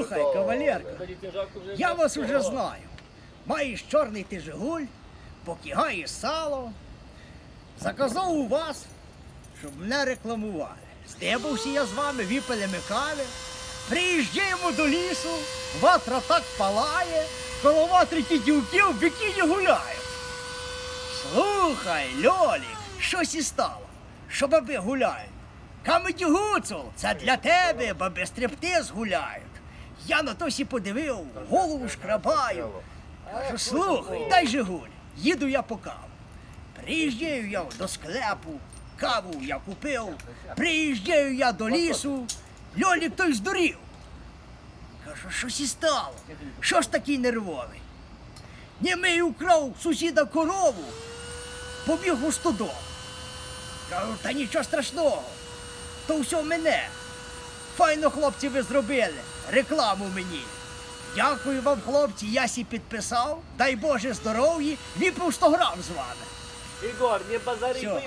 Слухай, кавалерка, я вас уже знаю. Маєш чорний ти Жигуль, покигаєш сало. Заказав у вас, щоб мене рекламували. Здибався я з вами, випили ми кави. Приїжджаємо до лісу, ватра так палає, коло ватри ті дівки в бікіні гуляють. Слухай, Льолік, щось і стало, що баби гуляють. Камеді гуцул, це для тебе, баби стриптиз гуляють. Я на тосі подивив, голову шкрабаю. Кажу, слухай, дай же гуль, їду я по каву. Приїжджаю я до склепу, каву я купив, приїжджаю я до лісу, Льолік той здурів. Кажу, щось і стало. Що ж такий нервовий? Німий украв сусіда корову, побіг у стодол. Кажу, та нічого страшного, то все мене. Файно, хлопці, ви зробили рекламу мені. Дякую вам, хлопці, я сі підписав. Дай Боже здоров'ї, випив 100 грам з вами. Ігор, не базари пиво.